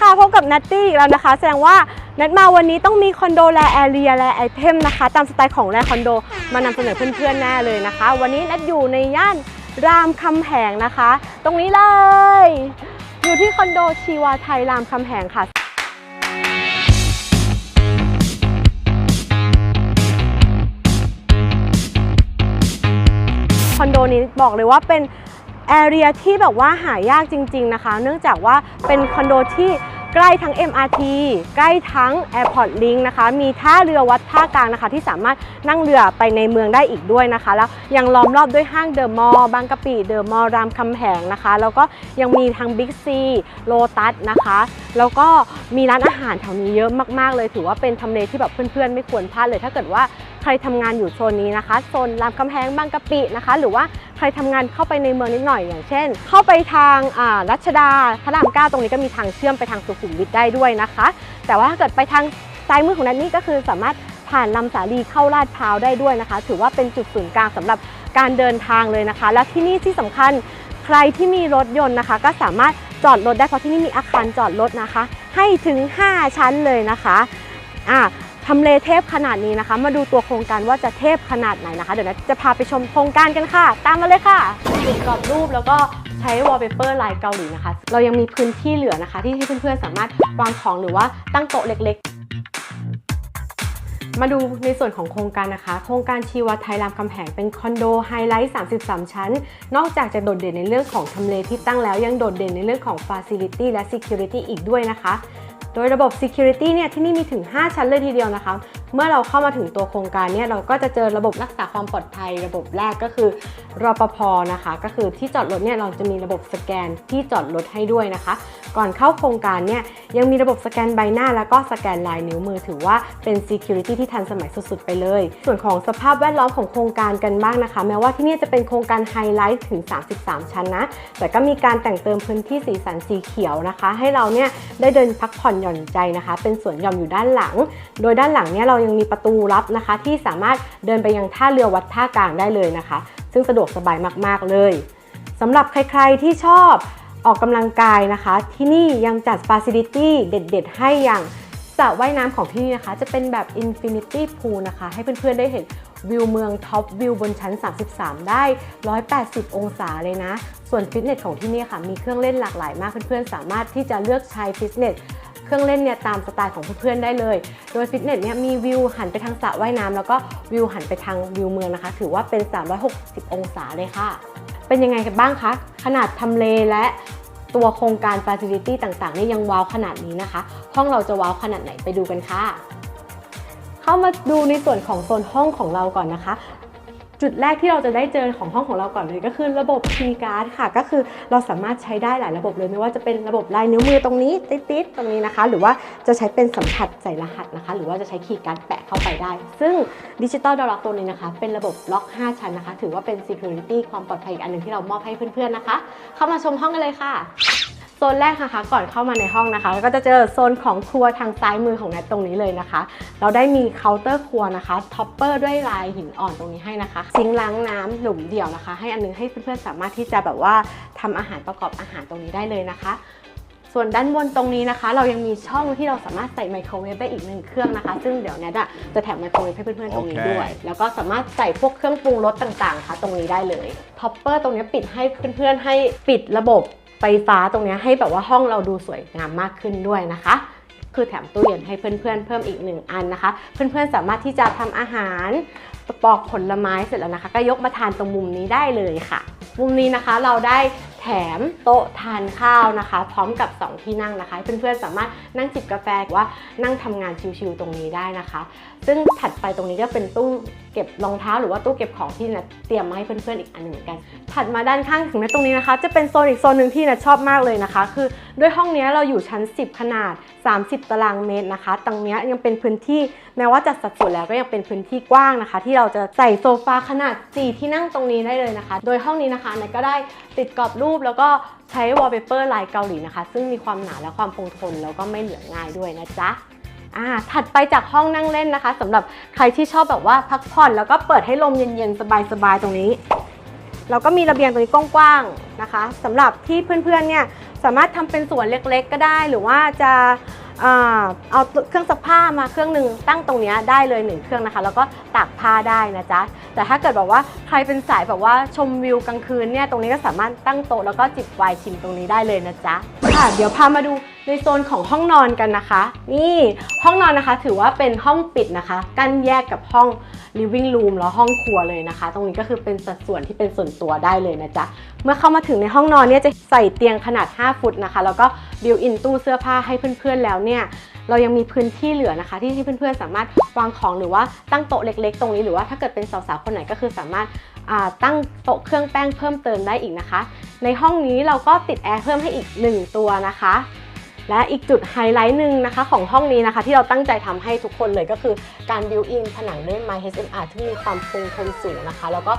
ค่ะพบกับนัตตี้อีกแล้วนะคะ แสดงว่านัดมาวันนี้ต้องมีคอนโดแลแอเรียแลไอเทมนะคะ ตามสไตล์ของแลคอนโด มานำเสนอเพื่อนๆแน่เลยนะคะ วันนี้นัดอยู่ในย่านรามคำแหงนะคะ ตรงนี้เลย อยู่ที่คอนโดชีวาไทยรามคำแหงค่ะคอนโดนี้บอกเลยว่าเป็น แอเรียที่แบบว่าหายากจริง ๆนะคะ เนื่องจากว่าเป็นคอนโดที่ใกล้ทั้ง MRT ใกล้ทั้ง Airport Link นะคะ มีท่าเรือวัดท่ากลางนะคะ ที่สามารถนั่งเรือไปในเมืองได้อีกด้วยนะคะ แล้วยังล้อมรอบด้วยห้างเดอะมอลล์บางกะปิเดอะมอลล์รามคำแหงนะคะ แล้วก็ยังมีทางบิ๊กซีโลตัสนะคะ แล้วก็มีร้านอาหารแถวนี้เยอะมากๆเลย ถือว่าเป็นทำเลที่แบบเพื่อนๆ ไม่ควรพลาดเลย ถ้าเกิดว่า รทำงานอยู่โซนนี้นะคะโซนรามคำแหงบางกะปินะคะ หรือว่าใครทำงานเข้าไปในเมืองนิดหน่อยอย่างเช่น เข้าไปทางอ่ารัชดาพระรามเก้าตรงนี้ก็มีทางเชื่อมไปทางสุขุมวิทได้ด้วยนะคะ แต่ว่าถ้าเกิดไปทางซ้ายมือของนันนี่ก็คือสามารถผ่านลำสาลีเข้าลาดพร้าวได้ด้วยนะคะ ถือว่าเป็นจุดศูนย์กลางสำหรับการเดินทางเลยนะคะ และที่นี่ที่สำคัญใครที่มีรถยนต์นะคะ ก็สามารถจอดรถได้เพราะที่นี่มีอาคารจอดรถนะคะ ให้ถึง 5 ชั้นเลยนะคะอะ ทำเลเทพขนาดนี้นะคะ มาดูตัวโครงการว่าจะเทพขนาดไหนนะคะ เดี๋ยวนะจะพาไปชมโครงการกันค่ะ ตามมาเลยค่ะติดกรอบรูปแล้วก็ใช้วอลเปเปอร์ลายเกาหลีนะคะ เรายังมีพื้นที่เหลือนะคะ ที่เพื่อนๆสามารถวางของหรือว่าตั้งโต๊ะเล็กๆมาดูในส่วนของโครงการนะคะ โครงการชีวาไทยรามคำแหงเป็นคอนโดไฮไลท์ 33 ชั้น นอกจากจะโดดเด่นในเรื่องของทำเลที่ตั้งแล้วยังโดดเด่นในเรื่องของ Facility และ Security อีกด้วยนะคะ ดยระบบ Security เนี่ยที่นี่มีถึง 5 ชั้นเลยทีเดียวนะคะเมื่อเราเข้ามาถึงตัวโครงการเนี่ยเราก็จะเจอระบบรักษาความปลอดภัย ระบบแรกก็คือรอปภนะคะ ก็คือที่จอดรถเนี่ยเราจะมีระบบสแกนที่จอดรถให้ด้วยนะคะ ก่อนเข้าโครงการเนี่ยยังมีระบบสแกนใบหน้า แล้วก็สแกนลายนิ้วมือถือว่าเป็น Security ที่ทันสมัยสุดๆ ไปเลย ส่วนของสภาพแวดล้อมของโครงการกันบ้างนะคะ แม้ว่าที่นี่จะเป็นโครงการไฮไลท์ถึง 33 ชั้นนะ แต่ก็มีการแต่งเติมพื้นที่สีสันสีเขียวนะคะ ให้เราเนี่ยได้เดินพักผ่อนหย่อนใจนะคะ เป็นสวนหย่อมอยู่ด้านหลัง โดยด้านหลังเนี่ยเรายังมีประตูลับนะคะ ที่สามารถเดินไปยังท่าเรือวัดท่ากลางได้เลยนะคะ ซึ่งสะดวกสบายมากๆเลยสำหรับใครๆที่ชอบออกกำลังกายนะคะ ที่นี่ยังจัด Facility เด็ด ๆ ให้อย่างสระว่ายน้ำของที่นี่นะคะ จะเป็นแบบ Infinity Pool นะคะ ให้เพื่อนๆได้เห็นวิวเมืองท็อปวิวบนชั้น 33 ได้ 180 องศาเลยนะ ส่วนฟิตเนสของที่นี่ค่ะ มีเครื่องเล่นหลากหลายมากเพื่อนๆ สามารถที่จะเลือกใช้ฟิตเนส เครื่องเล่นเนี่ยตามสไตล์ของเพื่อนๆได้เลย โดยฟิตเนสเนี่ยมีวิวหันไปทางสระว่ายน้ำแล้วก็วิวหันไปทางวิวเมืองนะคะ ถือว่าเป็น 360 องศาเลยค่ะ เป็นยังไงกันบ้างคะขนาดทำเลและตัวโครงการ Facility ต่างๆ นี่ยังว้าวขนาดนี้นะคะ ห้องเราจะว้าวขนาดไหนไปดูกันค่ะ เข้ามาดูในส่วนของโซนห้องของเราก่อนนะคะ จุดแรกที่เราจะได้เจอของห้องของเราก่อนเลยก็คือระบบ key card ค่ะ ก็คือเราสามารถใช้ได้หลายระบบเลยไม่ว่าจะเป็นระบบลายนิ้วมือตรงนี้ติ๊ดๆตรงนี้นะคะ หรือว่าจะใช้เป็นสัมผัสใส่รหัสนะคะ หรือว่าจะใช้คีย์การ์ดแปะเข้าไปได้ ซึ่งดิจิตอลดอล็อกตัวนี้นะคะ เป็นระบบล็อก 5 ชั้นนะคะ ถือว่าเป็น security ความปลอดภัยอีกอันหนึ่งที่เรามอบให้เพื่อนๆนะคะ เข้ามาชมห้องกันเลยค่ะ โซนแรกนะคะ ก่อนเข้ามาในห้องนะคะแล้วก็จะเจอโซนของครัวทางซ้ายมือของแนทตรงนี้เลยนะคะ เราได้มีเคาน์เตอร์ครัวนะคะท็อปเปอร์ด้วยลายหินอ่อนตรงนี้ให้นะคะซิงค์ล้างน้ำหลุมเดี่ยวนะคะ ให้อันนึงให้เพื่อนๆสามารถที่จะแบบว่าทำอาหารประกอบอาหารตรงนี้ได้เลยนะคะส่วนด้านบนตรงนี้นะคะ เรายังมีช่องที่เราสามารถใส่ไมโครเวฟได้อีกหนึ่งเครื่องนะคะ ซึ่งเดี๋ยวแนทอะจะแถมไมโครเวฟให้เพื่อนๆตรงนี้ด้วย แล้วก็สามารถใส่พวกเครื่องปรุงรสต่างๆ ค่ะ ตรงนี้ได้เลยท็อปเปอร์ตรงนี้ปิดให้เพื่อนๆให้ปิดระบบ ไฟฟ้าตรงนี้ให้แบบว่าห้องเราดูสวยงามมากขึ้นด้วยนะคะ คือแถมตู้เย็นให้เพื่อนๆเพิ่มอีกหนึ่งอันนะคะ เพื่อนๆสามารถที่จะทำอาหารปอกผลไม้เสร็จแล้วนะคะ ก็ยกมาทานตรงมุมนี้ได้เลยค่ะ มุมนี้นะคะเราได้แถมโต๊ะทานข้าวนะคะ พร้อมกับ 2 ที่นั่งนะคะเพื่อนๆสามารถนั่งจิบกาแฟหรือว่านั่งทำงานชิลๆตรงนี้ได้นะคะ ซึ่งถัดไปตรงนี้ก็เป็นตู้เก็บรองเท้า หรือว่าตู้เก็บของที่นะเตรียมมาให้เพื่อนๆอีกอันหนึ่งเหมือนกัน ถัดมาด้านข้างถึงแม้ตรงนี้นะคะ จะเป็นโซนอีกโซนหนึ่งที่นะชอบมากเลยนะคะ คือด้วยห้องนี้เราอยู่ชั้น 10 ขนาด 30 ตารางเมตรนะคะ ตรงเนี้ยยังเป็นพื้นที่แม้ว่าจัดสัดส่วนแล้วก็ยังเป็นพื้นที่กว้างนะคะ ที่เราจะใส่โซฟาขนาด 4 ที่นั่งตรงนี้ได้เลยนะคะ โดยห้องนี้นะคะนะก็ได้ติดกรอบรูปแล้วก็ใช้วอลเปเปอร์ลายเกาหลีนะคะ ซึ่งมีความหนาและความคงทนแล้วก็ไม่เหลืองง่ายด้วยนะจ๊ะอ่าถัดไปจากห้องนั่งเล่นนะคะสำหรับใครที่ชอบแบบว่าพักผ่อนแล้วก็เปิดให้ลมเย็นๆ สบายๆ ตรงนี้ เราก็มีระเบียงตรงนี้กว้างๆนะคะสำหรับที่เพื่อนๆเนี่ยสามารถทำเป็นสวนเล็กๆ ก็ได้ หรือว่าจะเอาเครื่องซักผ้ามาเครื่องหนึ่งตั้งตรงนี้ได้เลยหนึ่งเครื่องนะคะ แล้วก็ตากผ้าได้นะจ๊ะแต่ถ้าเกิดแบบว่าใครเป็นสายแบบว่าชมวิวกลางคืนเนี่ยตรงนี้ก็สามารถตั้งโต๊ะแล้วก็จิบไวน์ชิมตรงนี้ได้เลยนะจ๊ะค่ะเดี๋ยวพามาดู ในโซนของห้องนอนกันนะคะ นี่ห้องนอนนะคะ ถือว่าเป็นห้องปิดนะคะ กั้นแยกกับห้อง living room แล้วห้องครัวเลยนะคะ ตรงนี้ก็คือเป็นสัดส่วนที่เป็นส่วนตัวได้เลยนะจ๊ะ เมื่อเข้ามาถึงในห้องนอนเนี่ยจะใส่เตียงขนาด 5 ฟุตนะคะ แล้วก็บิวอินตู้เสื้อผ้าให้เพื่อนๆแล้วเนี่ยเรายังมีพื้นที่เหลือนะคะ ที่ที่เพื่อนๆสามารถวางของหรือว่าตั้งโต๊ะเล็ก ๆ ตรงนี้หรือว่าถ้าเกิดเป็นสาวๆคนไหนก็คือสามารถตั้งโต๊ะเครื่องแป้งเพิ่มเติมได้อีกนะคะ ในห้องนี้เราก็ติดแอร์เพิ่มให้อีก 1 ตัวนะคะ และอีกจุดไฮไลท์หนึ่งนะคะของห้องนี้นะคะ ที่เราตั้งใจทำให้ทุกคนเลยก็คือการบิวอินผนังด้วยไม้ HMR ที่มีความคงทนสูงนะคะ แล้วก็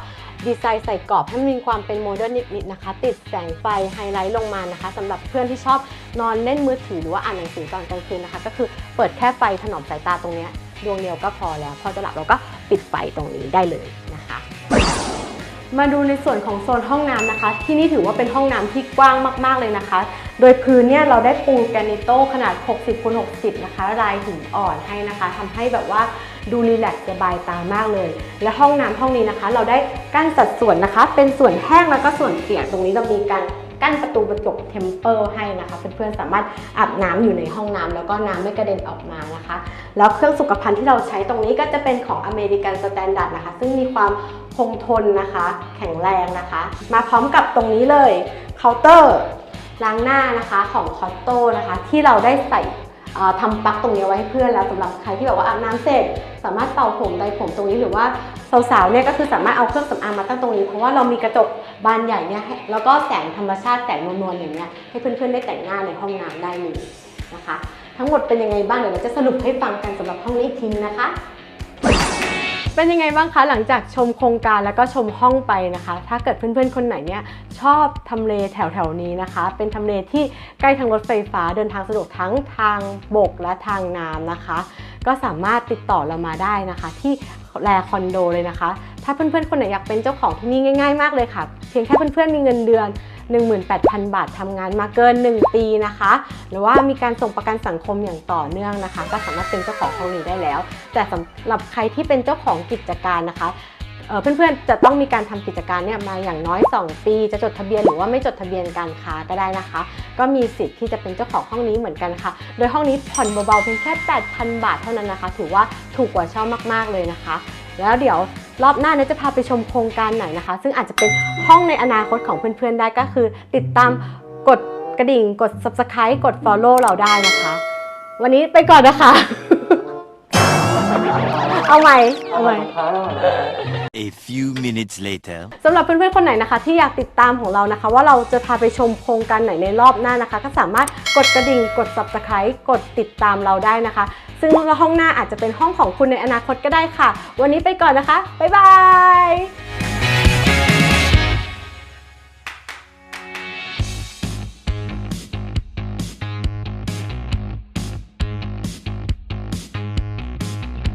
ดีไซน์ใส่กรอบให้มีความเป็นโมเดิร์นนิดๆนะคะ ติดแสงไฟไฮไลท์ลงมานะคะสำหรับเพื่อนที่ชอบนอนเล่นมือถือหรือว่าอ่านหนังสือตอนกลางคืนนะคะ ก็คือเปิดแค่ไฟถนอมสายตาตรงนี้ดวงเดียวก็พอแล้ว พอจะหลับเราก็ปิดไฟตรงนี้ได้เลยนะคะ มาดูในส่วนของโซนห้องน้ำนะคะ ที่นี่ถือว่าเป็นห้องน้ำที่กว้างมาก ๆ เลยนะคะ โดยพื้นเนี่ยเราได้ปูแกรนิโต้ขนาด 60คูณ60 นะคะ ลายหินอ่อนให้นะคะทำให้แบบว่าดูรีแลกซ์สบายตามากเลย และห้องน้ำห้องนี้นะคะ เราได้กั้นสัดส่วนนะคะ เป็นส่วนแห้งแล้วก็ส่วนเปียกตรงนี้เรามีการ กั้นประตูกระจกเทมเปอร์ให้นะคะเพื่อนๆสามารถอาบน้ำอยู่ในห้องน้ำแล้วก็น้ำไม่กระเด็นออกมานะคะ แล้วเครื่องสุขภัณฑ์ที่เราใช้ตรงนี้ก็จะเป็นของอเมริกันสแตนดาร์ดนะคะ ซึ่งมีความคงทนนะคะ แข็งแรงนะคะ มาพร้อมกับตรงนี้เลยเคาน์เตอร์ล้างหน้านะคะของคอตโต้นะคะ ที่เราได้ใส่ทำปลั๊กตรงนี้ไว้ให้เพื่อนแล้วสำหรับใครที่แบบว่าอาบน้ำเสร็จ สามารถเป่าผมไดผมตรงนี้หรือว่า สาวๆเนี่ยก็คือสามารถเอาเครื่องสำอางมาตั้งตรงนี้ เพราะว่าเรามีกระจกบานใหญ่เนี่ยแล้วก็แสงธรรมชาติแสงนวลๆอย่างเงี้ยให้เพื่อนๆได้แต่งหน้าในห้องน้ำได้เลยนะคะ ทั้งหมดเป็นยังไงบ้างเดี๋ยวเราจะสรุปให้ฟังกันสำหรับห้องนี้อีกทีนึงนะคะเป็นยังไงบ้างคะหลังจากชมโครงการแล้วก็ชมห้องไปนะคะ ถ้าเกิดเพื่อนๆคนไหนเนี่ยชอบทำเลแถวๆนี้นะคะ เป็นทำเลที่ใกล้ทางรถไฟฟ้าเดินทางสะดวกทั้งทางบกและทางน้ำนะคะ ก็สามารถติดต่อเรามาได้นะคะ ที่แลคอนโดเลยนะคะ ถ้าเพื่อนๆคนไหนอยากเป็นเจ้าของที่นี่ง่าย ๆ มากเลยค่ะ เพียงแค่เพื่อนๆมีเงินเดือน 18,000 บาททำงานมาเกิน 1 ปีนะคะ หรือว่ามีการส่งประกันสังคมอย่างต่อเนื่องนะคะ ก็สามารถเป็นเจ้าของห้องนี้ได้แล้ว แต่สำหรับใครที่เป็นเจ้าของกิจการนะคะ เพื่อนๆ จะต้องมีการทำกิจการเนี่ยมาอย่างน้อย 2 ปี จะจดทะเบียนหรือว่าไม่จดทะเบียนการค้าก็ได้นะคะ ก็มีสิทธิ์ที่จะเป็นเจ้าของห้องนี้เหมือนกันค่ะ โดยห้องนี้ผ่อนเบาๆเพียงแค่ 8,000 บาทเท่านั้นนะคะ ถือว่าถูกกว่าเช่ามากๆเลยนะคะ แล้วเดี๋ยวรอบหน้าเนี่ยจะพาไปชมโครงการไหนนะคะ ซึ่งอาจจะเป็นห้องในอนาคตของเพื่อนๆได้ก็คือ ติดตามกดกระดิ่ง กด subscribe กด follow เราได้นะคะ วันนี้ไปก่อนนะคะ เอาใหม่เอาใหม่ A few minutes later. สำหรับเพื่อนๆคนไหนนะคะ ที่อยากติดตามของเรานะคะ ว่าเราจะพาไปชมโครงการไหนในรอบหน้านะคะ ก็สามารถกดกระดิ่งกด subscribe กดติดตามเราได้นะคะ ซึ่งห้องหน้าอาจจะเป็นห้องของคุณในอนาคตก็ได้ค่ะ วันนี้ไปก่อนนะคะ บ๊ายบาย